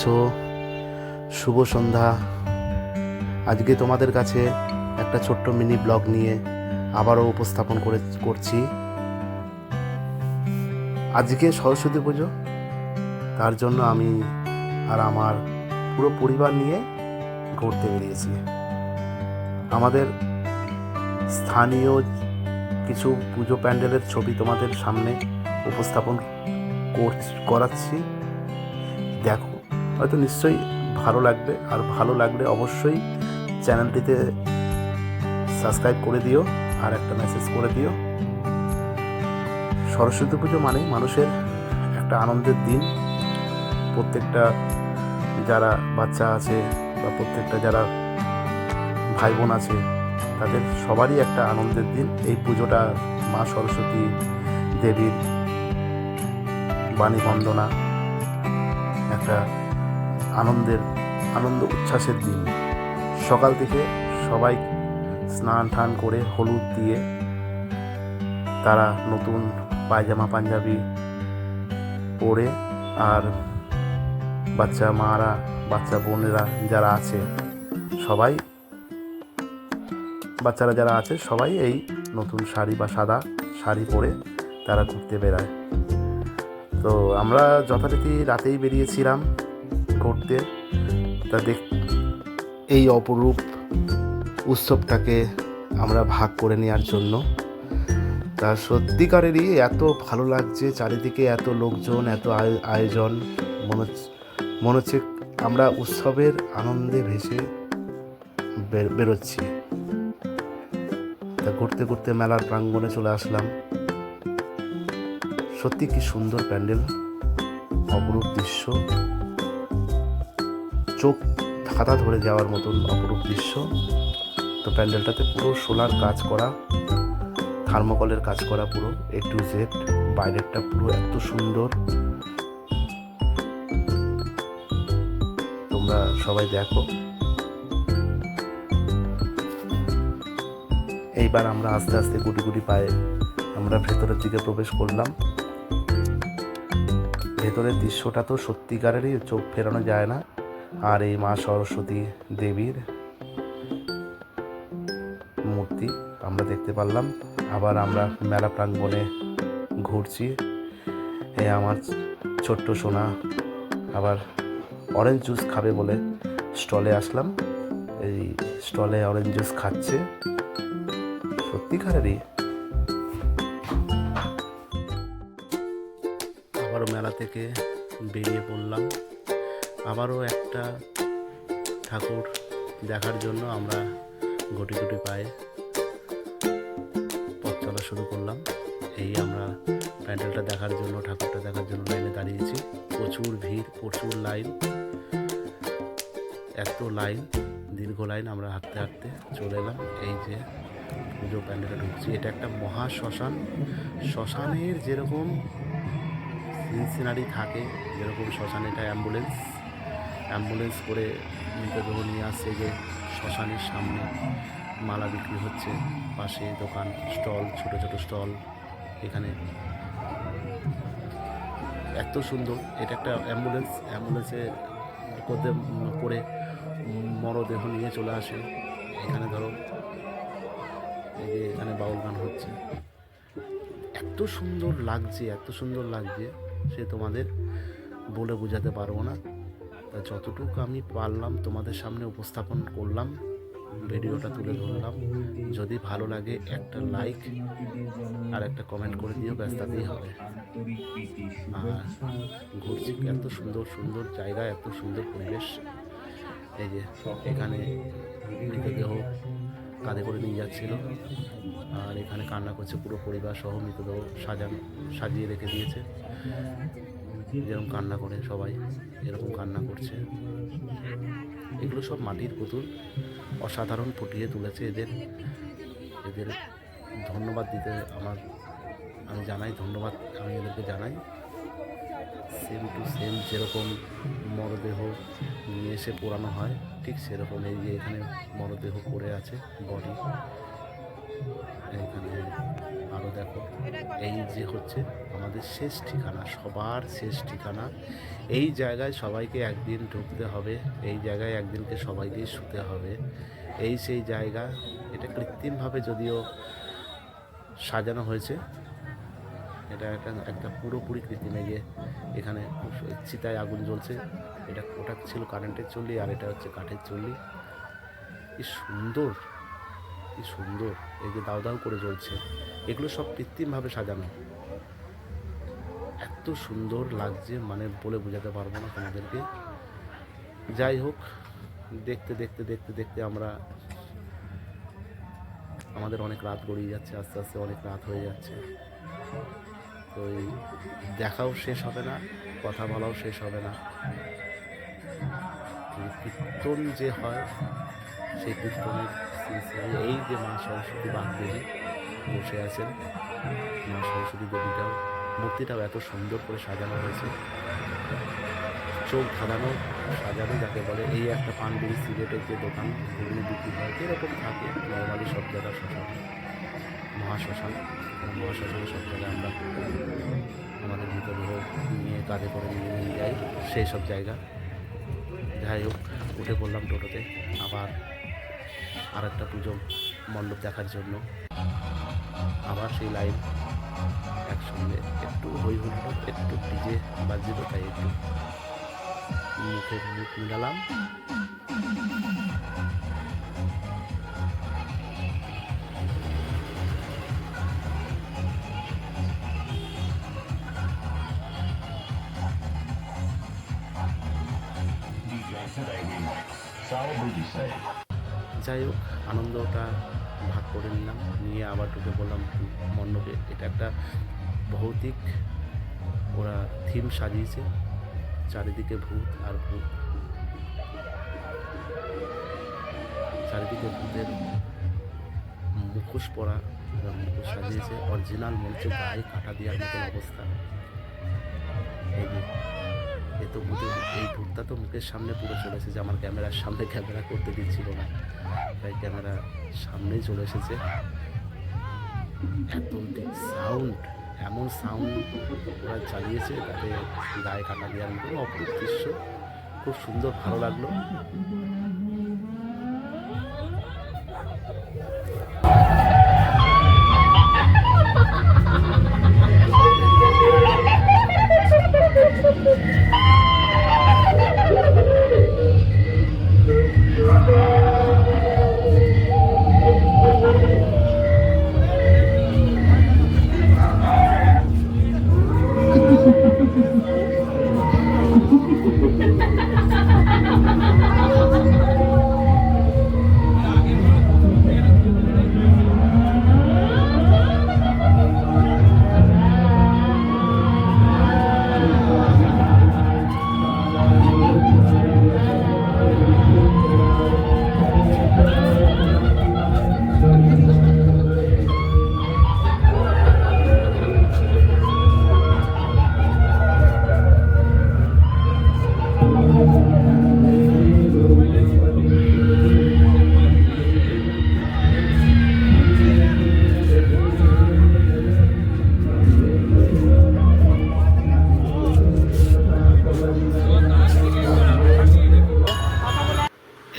আছো। শুভ সন্ধ্যা। আজকে তোমাদের কাছে একটা ছোট্ট মিনি ব্লগ নিয়ে আবারও উপস্থাপন করে, করছি। আজকে সরস্বতী পুজো। তার জন্য আমি আর আমার পুরো পরিবার নিয়ে ঘুরতে বেরিয়েছি। আমাদের স্থানীয় কিছু পুজো প্যান্ডেলের ছবি তোমাদের সামনে উপস্থাপন করাচ্ছি। দেখো হয়তো নিশ্চয়ই ভালো লাগবে। আর ভালো লাগলে অবশ্যই চ্যানেলটিতে সাবস্ক্রাইব করে দিও আর একটা মেসেজ করে দিও। সরস্বতী পুজো মানে মানুষের একটা আনন্দের দিন। প্রত্যেকটা যারা বাচ্চা আছে বা প্রত্যেকটা যারা ভাই বোন আছে, তাদের সবারই একটা আনন্দের দিন। এই পুজোটা মা সরস্বতী দেবীর বাণী বন্দনা একটা আনন্দের, আনন্দ উচ্ছ্বাসের দিন। সকাল থেকে সবাই স্নান টান করে হলুদ দিয়ে তারা নতুন পায়জামা, পাঞ্জাবি পরে আর বাচ্চা মারা, বাচ্চা বোনেরা যারা আছে, সবাই বাচ্চারা যারা আছে, সবাই এই নতুন শাড়ি বা সাদা শাড়ি পরে তারা ঘুরতে বেড়ায়। তো আমরা যথারীতি রাতেই বেরিয়েছিলাম। ঘুরতে তা দেখ এই অপরূপ উৎসবটাকে আমরা ভাগ করে নেওয়ার জন্য। তা সত্যিকারেরই এত ভালো লাগছে চারিদিকে, এত লোকজন, এত আয়- আয়োজন মনে হচ্ছে মনে হচ্ছে আমরা উৎসবের আনন্দে ভেসে বের- বেরোচ্ছি। তা ঘুরতে ঘুরতে মেলার প্রাঙ্গণে চলে আসলাম। সত্যি কি সুন্দর প্যান্ডেল, অপরূপ দৃশ্য। চোখ ধাঁধা ধরে যাওয়ার মতন অপরূপ দৃশ্য। তো প্যান্ডেলটাতে পুরো সোলার কাজ করা, থার্মোকলের কাজ করা পুরো এ টু জেড বাইরেরটা পুরো এত সুন্দর। তোমরা সবাই দেখো। এইবার আমরা আস্তে আস্তে গুটি গুটি পায়ে আমরা ভেতরের দিকে প্রবেশ করলাম। ভেতরের দৃশ্যটা তো সত্যিকারেরই চোখ ফেরানো যায় না। আর এই মা সরস্বতী দেবীর মূর্তি আমরা দেখতে পারলাম। আবার আমরা মেলা প্রাঙ্গণে ঘুরছি। এ আমার ছোট্ট সোনা আবার অরেঞ্জ জুস খাবে বলে স্টলে আসলাম। এই স্টলে অরেঞ্জ জুস খাচ্ছে। সত্যিকারেরই। আবারও মেলা থেকে বেরিয়ে পড়লাম। আবারও একটা ঠাকুর দেখার জন্য আমরা গুটি গুটি পায়ে পথ চলা শুরু করলাম। এই আমরা প্যান্ডেলটা দেখার জন্য, ঠাকুরটা দেখার জন্য লাইনে দাঁড়িয়েছি। প্রচুর ভিড়, প্রচুর লাইন। এত লাইন, দীর্ঘ লাইন আমরা হাঁটতে হাঁটতে চলে এলাম। এই যে পুজো প্যান্ডেলে ঢুকছি। এটা একটা মহা শ্মশান। শ্মশানের যেরকম সিন সিনারি থাকে, যেরকম শ্মশানে এটা অ্যাম্বুলেন্স। অ্যাম্বুলেন্স করে মৃতদেহ নিয়ে আসছে যে শ্মশানের সামনে। মালা বিক্রি হচ্ছে, পাশে দোকান, স্টল, ছোট ছোট স্টল। এখানে এত সুন্দর, এটা একটা অ্যাম্বুলেন্স। অ্যাম্বুলেন্সে করতে করে মরদেহ নিয়ে চলে আসে। এখানে ধরো, এই যে এখানে বাউল গান হচ্ছে। এত সুন্দর লাগছে, এত সুন্দর লাগছে, সে তোমাদের বলে বোঝাতে পারব না। তা যতটুকু আমি পারলাম তোমাদের সামনে উপস্থাপন করলাম, ভিডিওটা তুলে ধরলাম। যদি ভালো লাগে, একটা লাইক আর একটা কমেন্ট করে দিও ব্যাস তাতেই হবে। আর ঘুরছি, এত সুন্দর সুন্দর জায়গা, এত সুন্দর পরিবেশ। এই যে এখানে মৃতদেহ কাঁধে করে নিয়ে যাচ্ছিল। আর এখানে কান্না করছে পুরো পরিবার সহ, মৃতদেহ সাজানো, সাজিয়ে রেখে দিয়েছে। যেরকম কান্না করে সবাই এরকম কান্না করছে। এগুলো সব মাটির পুতুল। অসাধারণ ফুটিয়ে তুলেছে এদের। এদের ধন্যবাদ দিতে আমার, আমি জানাই ধন্যবাদ, আমি এদেরকে জানাই। সেম টু সেম যেরকম মরদেহ নিয়ে এসে পোড়ানো হয়, ঠিক সেরকম এই যে এখানে মরদেহ পড়ে আছে বডি এখানে আরও দেখো। এই যে হচ্ছে আমাদের শেষ ঠিকানা, সবার শেষ ঠিকানা। এই জায়গায় সবাইকে একদিন ঢুকতে হবে, এই জায়গায় একদিনকে সবাইকেই শুতে হবে। এই সেই জায়গা, এটা কৃত্রিমভাবে যদিও সাজানো হয়েছে, এটা একটা একটা পুরোপুরি কৃত্রিম যে এখানে চিতায় আগুন জ্বলছে। এটা ওটা ছিল কারেন্টের চুল্লি, আর এটা হচ্ছে কাঠের চুল্লি। কি সুন্দর কি সুন্দর। এই যে দাও দাও করে জ্বলছে। এগুলো সব কৃত্রিমভাবে সাজানো। এত সুন্দর লাগছে মানে বলে বোঝাতে পারব না তোমাদেরকে। যাই হোক, দেখতে দেখতে দেখতে দেখতে আমরা আমাদের অনেক রাত গড়িয়ে যাচ্ছে, আস্তে আস্তে অনেক রাত হয়ে যাচ্ছে। তো এই দেখাও শেষ হবে না, কথা বলাও শেষ হবে না। কীর্তন যে হয় সেই কীর্তনের সিলসিলায় এই যে মা সরস্বতী বাগদেবী বসে আছেন, মা সরস্বতী দেবীটাও, মূর্তিটাও এত সুন্দর করে সাজানো হয়েছে। চোখ ধাঁধানো, সাজানো যাকে বলে, এই একটা পান বিড়ি সিগারেটের যে দোকান, ঘুগনি বিক্রি হয় এরকম থাকে, নর্মালি সব জায়গায় শ্মশান মহাশ্মশান মহাশ্মশানে সব জায়গায় আমরা আমাদের মৃতদেহ নিয়ে কাঁধে করে নিয়ে যাই, সেই সব জায়গা। যাই হোক, উঠে পড়লাম টোটোতে, আবার আর একটা পুজো মণ্ডপ দেখার জন্য। আবার সেই লাইন একসঙ্গে একটু হই হুল্লো একটু ডিজে বাজিল তাই একটু মুখে মুখ মিলালাম। যাই হোক, আনন্দটা ভাগ করে নিলাম। নিয়ে আবার ঢুকে বললাম মণ্ডপে। এটা একটা ভৌতিক, ওরা থিম সাজিয়েছে, চারিদিকে ভূত আর ভূত। চারিদিকে ভূতের মুখোশ পরা মুখোশ সাজিয়েছে। অরিজিনাল মঞ্চে গায়ে কাটা দেওয়ার মতো অবস্থা। এই তো এই ভূতটা তো মুখের সামনে পুরো চলে এসেছে। আমার ক্যামেরার সামনে ক্যামেরা করতে দিচ্ছিল না। তাই ক্যামেরা সামনেই চলে এসেছে। সাউন্ড এমন সাউন্ড ওরা চালিয়েছে তাতে গায়ে কাটা দেওয়ার মতো অপরূপ দৃশ্য খুব সুন্দর, ভালো লাগল।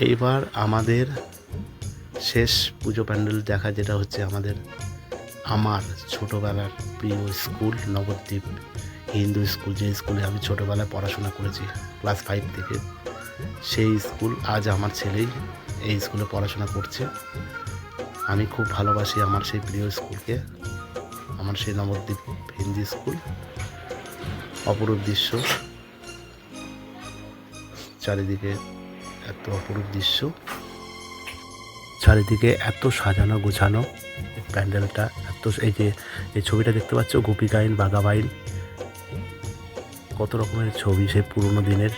এইবার আমাদের শেষ পুজো প্যান্ডেল দেখা, যেটা হচ্ছে আমাদের আমার ছোটোবেলার প্রিয় স্কুল, নবদ্বীপ হিন্দু স্কুল, যে স্কুলে আমি ছোটোবেলায় পড়াশোনা করেছি, ক্লাস ফাইভ থেকে। সেই স্কুল আজ আমার ছেলেই এই স্কুলে পড়াশোনা করছে। আমি খুব ভালোবাসি আমার সেই প্রিয় স্কুলকে, আমার সেই নবদ্বীপ হিন্দি স্কুল। অপরূপ দৃশ্য। চারিদিকে এত অপরূপ দৃশ্য। চারিদিকে এত সাজানো গোছানো প্যান্ডেলটা, এত এই যে, এই ছবিটা দেখতে পাচ্ছ গোপিকাইন বাগাবাইন কত রকমের ছবি সেই পুরোনো দিনের।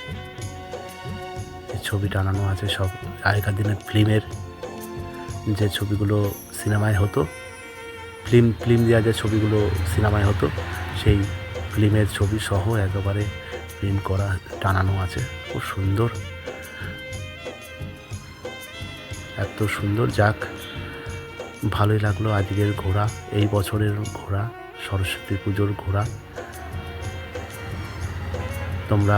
ছবি টানানো আছে সব। আগেকার দিনের ফিল্মের যে ছবিগুলো সিনেমায় হতো, ফিল্ম ফিল্ম দেওয়া যে ছবিগুলো সিনেমায় হতো, সেই ফিল্মের ছবি সহ একেবারে প্রিন্ট করা, টানানো আছে। খুব সুন্দর। এত সুন্দর। যাক, ভালোই লাগল আজকের ঘোরা, এই বছরের ঘোরা, সরস্বতী পুজোর ঘোরা। তোমরা,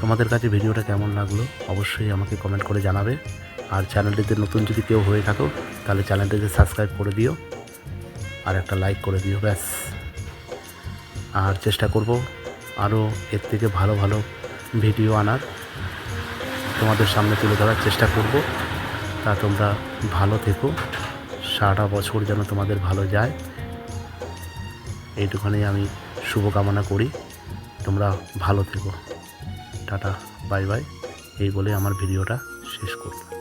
তোমাদের কাছে ভিডিওটা কেমন লাগল? অবশ্যই আমাকে কমেন্ট করে জানাবে। আর চ্যানেলটিতে নতুন যদি কেউ হয়ে থাকো, তাহলে চ্যানেলটিকে সাবস্ক্রাইব করে দিও। আর একটা লাইক করে দিও, ব্যাস। আর চেষ্টা করব আরও এর থেকে ভালো ভালো ভিডিও আনার। তোমাদের সামনে তুলে ধরার চেষ্টা করব। তা তোমরা ভালো থেকো। সারাটা বছর যেন তোমাদের ভালো যায়। এইটুখানি আমি শুভকামনা করি। তোমরা ভালো থেকো। Tata, bye bye. এই বলে আমার ভিডিওটা শেষ করলাম।